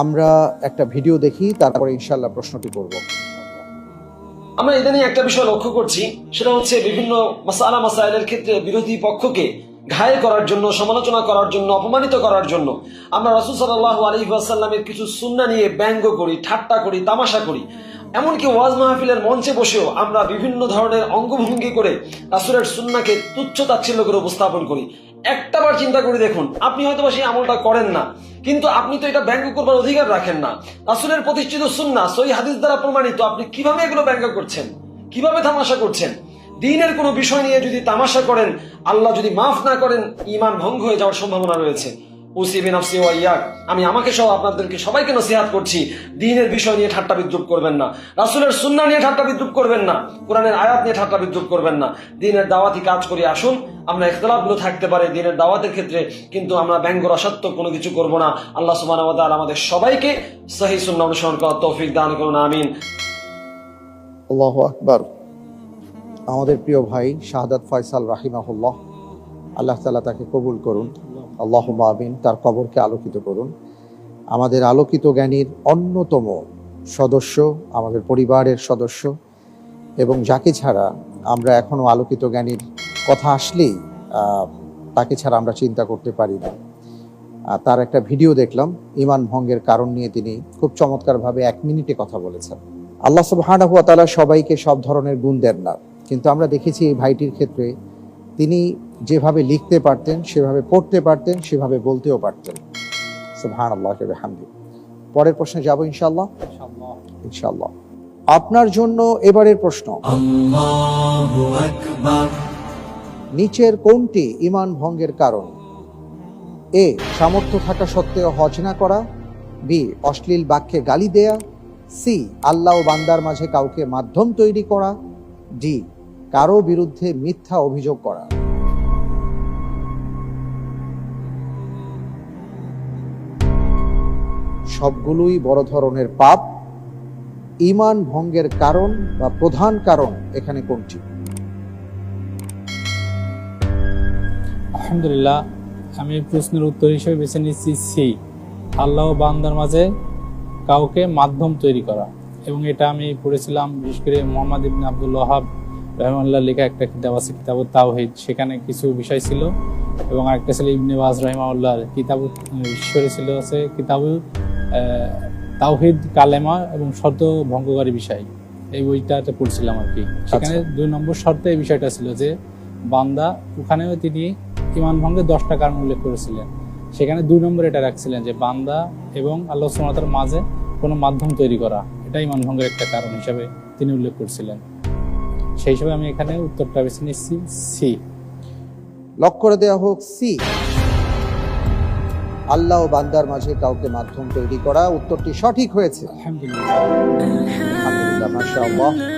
আমরা একটা ভিডিও দেখি, তারপরে ইনশাল্লাহ প্রশ্নটি করব। আমরা ইদানিং একটা বিষয় লক্ষ্য করছি, সেটা হচ্ছে বিভিন্ন মাসালা মাসাইলের ক্ষেত্রে বিরোধী পক্ষকে ঘায়েল করার জন্য, সমালোচনা করার জন্য, অপমানিত করার জন্য আমরা রাসুল সাল্লাহ আলী আসাল্লামের কিছু সুন্না নিয়ে ব্যঙ্গ করি, ঠাট্টা করি, তামাশা করি। এমনকি ওয়াজ মাহফিলের মঞ্চে বসেও আমরা বিভিন্ন ধরনের অঙ্গভঙ্গি করে রাসুলের সুন্নাকে তুচ্ছ তাচ্ছিল্য করে উপস্থাপন করি। একটাবার চিন্তা করে দেখুন, আপনি হয়তো সেই আমলটা করেন না। কিন্তু আপনি তো এটা ব্যঙ্গ করবার অধিকার রাখেন না। রাসুলের প্রতিষ্ঠিত সুন্না সই হাদিস দ্বারা প্রমাণিত, আপনি কীভাবে এগুলো ব্যঙ্গ করছেন? কীভাবে তামাশা করছেন? দিনের কোনো বিষয় নিয়ে যদি তামাশা করেন, আল্লাহ যদি মাফ না করেন ইমান ভঙ্গ হয়ে যাওয়ার সম্ভাবনা রয়েছে। আমি আমাকে সহ আপনাদেরকে সবাইকে নসিহাত করছি, দিনের বিষয় নিয়ে ঠাট্টা বিদ্রুপ করবেন না। রাসুলের সুন্না নিয়ে ঠাট্টা বিদ্রুপ করবেন না। কোরআনের আয়াত নিয়ে ঠাট্টা বিদ্রুপ করবেন না। দিনের দাওয়াতি কাজ করে আসুন, আমরা ইখতলাফগুলো থাকতে পারে দিনের দাওয়াতের ক্ষেত্রে, কিন্তু আমরা ব্যঙ্গ রসাত্মক কোনো কিছু করব না। আল্লাহ ওয়া আমাদের সবাইকে সহি সুন্নাহ অনুসরণ করার তৌফিক দান করুন, আমিন। আল্লাহ আকবর। আমাদের প্রিয় ভাই শাহাদাত ফয়সাল রাহিমাহুল্লাহ, আল্লাহ তালা তাকে কবুল করুন। আল্লাহ আমিন, তার কবরকে আলোকিত করুন। আমাদের আলোকিত জ্ঞানীর অন্যতম সদস্য, আমাদের পরিবারের সদস্য এবং যাকে ছাড়া আমরা এখনও আলোকিত জ্ঞানীর কথা আসলেই তাকে ছাড়া আমরা চিন্তা করতে পারি না। তার একটা ভিডিও দেখলাম, ইমান ভঙ্গের কারণ নিয়ে তিনি খুব চমৎকারভাবে এক মিনিটে কথা বলেছেন। আল্লাহ সুবহানাহু ওয়া তাআলা সবাইকে সব ধরনের গুণ দেন না। কিন্তু আমরা দেখেছি এই ভাইটির ক্ষেত্রে তিনি যেভাবে লিখতে পারতেন সেভাবে পড়তে পারতেন সেভাবে বলতেও পারতেন। সুবহানাল্লাহ হামদি পরের প্রশ্নে যাব ইনশাআল্লাহ? ইনশাআল্লাহ। আপনার জন্য এবারের প্রশ্ন। নিচের কোনটি ইমান ভঙ্গের কারণ? এ সামর্থ্য থাকা সত্ত্বেও হজ না করা। বি অশ্লীল বাক্যে গালি দেয়া। সি আল্লাহ ও বান্দার মাঝে কাউকে মাধ্যম তৈরি করা। ডি কারও বিরুদ্ধে মিথ্যা অভিযোগ করা। সবগুলোই বড় ধরনের পাপ। ইমান ভঙ্গের কারণ বা প্রধান কারণ এখানে কোনটি? আলহামদুলিল্লাহ, আমি প্রশ্নের উত্তর হিসেবে বেছে নিচ্ছি সি, আল্লাহ বান্দার মাঝে কাউকে মাধ্যম তৈরি করা। এবং এটা আমি পড়েছিলাম বিশেষ করে মোহাম্মদ ইবনে আব্দুল ওহাব রহমাল্লাহ লেখা একটা কিতাব আছে কিতাব তাওহিদ। সেখানে কিছু বিষয় ছিল এবং আরেকটা ছিল ইবনে বাজ রহিমাউল্লাহর কিতাব ঈশ্বরে ছিল আছে কিতাব তাওহিদ কালেমা এবং শর্ত ভঙ্গকারী বিষয়। এই বইটাতে পড়ছিলাম আর কি। সেখানে দুই নম্বর শর্তে এই বিষয়টা ছিল যে বান্দা ওখানেও তিনি ইমান ভঙ্গের দশটা কারণ উল্লেখ করেছিলেন। সেখানে দুই নম্বর এটা রাখছিলেন যে বান্দা এবং আল্লাহ সুমতার মাঝে কোনো মাধ্যম তৈরি করা এটা ইমান ভঙ্গের একটা কারণ হিসাবে তিনি উল্লেখ করছিলেন। সেই হিসাবে আমি এখানে উত্তরটা বেছে নিচ্ছি সি। লক করে দেওয়া হোক সি। আল্লাহ ও বান্দার মাঝে কাউকে মাধ্যম তৈরি করা উত্তরটি সঠিক হয়েছে। আলহামদুলিল্লাহ। আলহামদুলিল্লাহ মাশাআল্লাহ।